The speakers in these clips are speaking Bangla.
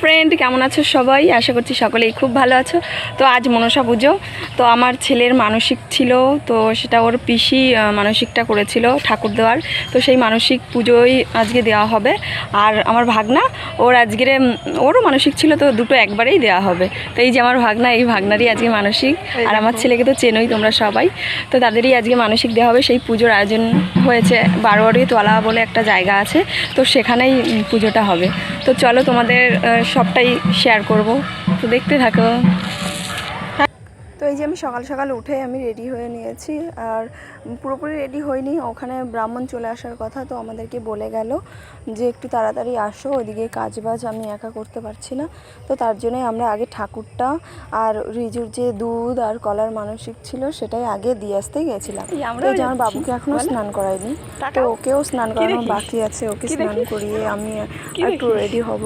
ফ্রেন্ড কেমন আছো সবাই? আশা করছি সকলেই খুব ভালো আছো। তো আজ মনসা পুজো। তো আমার ছেলের মানসিক ছিল তো সেটা ওর পিসি মানসিকটা করেছিল ঠাকুর দেওয়ার। তো সেই মানসিক পুজোই আজকে দেওয়া হবে। আর আমার ভাগনা ওর আজকের ওরও মানসিক ছিল তো দুটো একবারেই দেওয়া হবে। তো এই যে আমার ভাগনা এই ভাগনারই আজকে মানসিক। আর আমার ছেলেকে তো চেনোই তোমরা সবাই। তো তাদেরই আজকে মানসিক দেওয়া হবে। সেই পুজোর আয়োজন হয়েছে বারোয়ারি তোলা বলে একটা জায়গা আছে। তো সেখানেই পুজোটা হবে। তো চলো তোমাদের সবটাই শেয়ার করব। তো দেখতে থাকো। তো এই যে আমি সকাল সকাল উঠে আমি রেডি হয়ে নিয়েছি। আর পুরোপুরি রেডি হইনি ওখানে ব্রাহ্মণ চলে আসার কথা তো আমাদেরকে বলে গেল যে একটু তাড়াতাড়ি আসো ওইদিকে কাজ বাজ আমি একা করতে পারছি না। তো তার জন্যই আমরা আগে ঠাকুরটা আর রিজুর যে দুধ আর কলার মানসিক ছিল সেটাই আগে দিয়ে আসতে গেছিলাম। তো এই যে আমার বাবুকে এখনও স্নান করাইনি। তো ওকেও স্নান করানো বাকি আছে ওকে স্নান করিয়ে আমি একটু রেডি হব।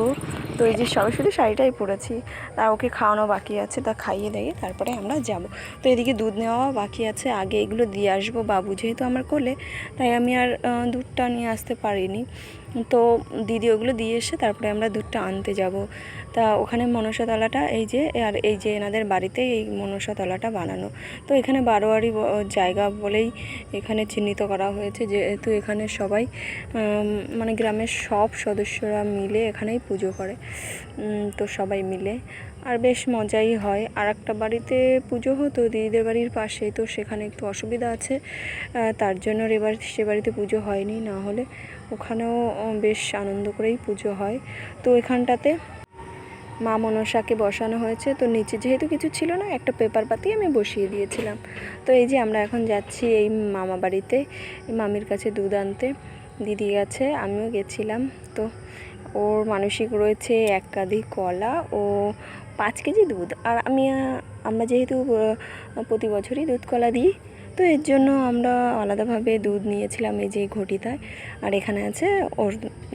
তো এই যে সরাসরি শাড়িটাই পরেছি আর ওকে খাওয়ানো বাকি আছে, তা খাইয়ে দিয়ে তারপরে আমরা যাব। তো এদিকে দুধ নেওয়া বাকি আছে, আগে এগুলো দিয়ে আসব বাবু যেহেতু আমার কোলে, তাই আমি আর দুধটা নিয়ে আসতে পারিনি। তো দিদি ওগুলো দিয়ে এসে তারপরে আমরা দুধটা আনতে যাব। তা ওখানে মনসা তলাটা এই যে, আর এই যে এনাদের বাড়িতে এই মনসা তলাটা বানানো। তো এখানে বারোয়ারি জায়গা বলেই এখানে চিহ্নিত করা হয়েছে, যেহেতু এখানে সবাই মানে গ্রামের সব সদস্যরা মিলে এখানেই পুজো করে। তো সবাই মিলে। আর বেশ মজাই হয়। আর একটা বাড়িতে পুজো হতো দিদিদের বাড়ির পাশেই তো সেখানে একটু অসুবিধা আছে। তার জন্য এবার সে বাড়িতে পুজো হয়নি, না হলে ওখানেও বেশ আনন্দ করেই পুজো হয়। তো এখানটাতে মা মনসাকে বসানো হয়েছে। তো নিচে যেহেতু কিছু ছিল না, একটা পেপার পাতি আমি বসিয়ে দিয়েছিলাম। তো এই যে আমরা এখন যাচ্ছি এই মামা বাড়িতে মামির কাছে দুধ আনতে। দিদি গেছে আমিও গেছিলাম। তো ওর মানসিক রয়েছে এক কলা ও পাঁচ কেজি দুধ। আর আমি, আমরা যেহেতু প্রতি বছরই দুধ কলা দিই, তো এর জন্য আমরা আলাদাভাবে দুধ নিয়েছিলাম এই যে ঘটিটায়। আর এখানে আছে ওর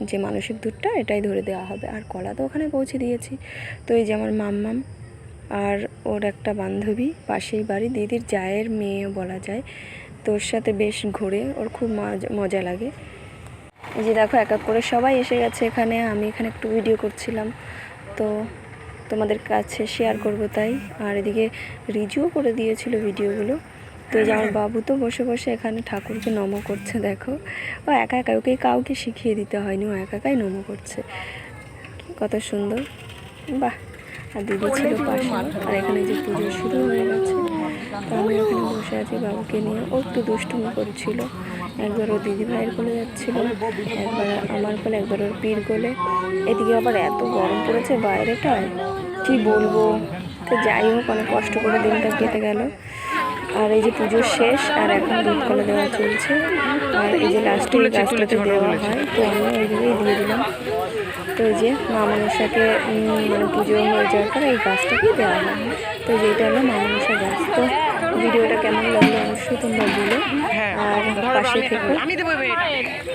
যে মানসিক দুধটা, এটাই ধরে দেওয়া হবে। আর কলা তো ওখানে পৌঁছে দিয়েছি। তো এই যে আমার মাম্মাম আর ওর একটা বান্ধবী, পাশেই বাড়ি, দিদির জায়ের মেয়ে বলা যায়, তোর সাথে বেশ ঘুরে, ওর খুব মজা লাগে। যে দেখো এক এক করে সবাই এসে গেছে এখানে। আমি এখানে একটু ভিডিও করছিলাম। তো তোমাদের কাছে শেয়ার করব তাই। আর এদিকে রিজুও করে দিয়েছিল ভিডিওগুলো তো এই যে আমার বাবু তো বসে বসে এখানে ঠাকুরকে নম করছে দেখো। ও একা একা ওকে কাউকে শিখিয়ে দিতে হয়নি। ও একা একাই নম করছে। কত সুন্দর। বাহ আর দিদি ছিল পাশে আর এখানে যে পুজো শুরু হয়ে গেছে তো আমি ওখানে বসে আছি বাবুকে নিয়ে। ও একটু দুষ্টুমি করছিল। একবার ও দিদি ভাইয়ের কোলে যাচ্ছিল একবার আমার কোলে একবার ওর পীর কোলে। এদিকে আবার এত গরম পড়েছে বাইরেটায় কি বলব? তো যাই হোক অনেক কষ্ট করে দিনটা কেটে গেল। আর এই যে পুজো শেষ আর এখন দুধ কলা দেওয়া চলছে। আর এই যে লাস্টে গাছটাতে দেওয়া হয় তো আমি ওইভাবেই দিয়ে দিলাম। তো এই যে মা মনসাকে মানে পুজো হয়ে যাওয়ার পরে এই গাছটাকেই দেওয়া হয়। তো যেটা হলো মা মনসা গাছ। তো ভিডিওটা কেমন লাগল অবশ্যই তোমরা বলো। আর পাশে থেকো।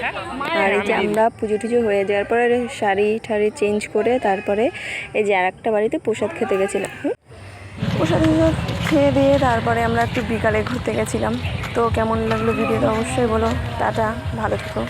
হ্যাঁ? আর এই যে আমরা পুজো টুজো হয়ে যাওয়ার পরে শাড়ি ঠাড়ি চেঞ্জ করে তারপরে এই যে আর একটা বাড়িতে প্রসাদ খেতে গেছিলাম। প্রসাদ টসাদ খেয়ে দিয়ে তারপরে আমরা একটু বিকালে ঘুরতে গেছিলাম। তো কেমন লাগল ভিডিওটা অবশ্যই বলো। টাটা ভালো থেকো।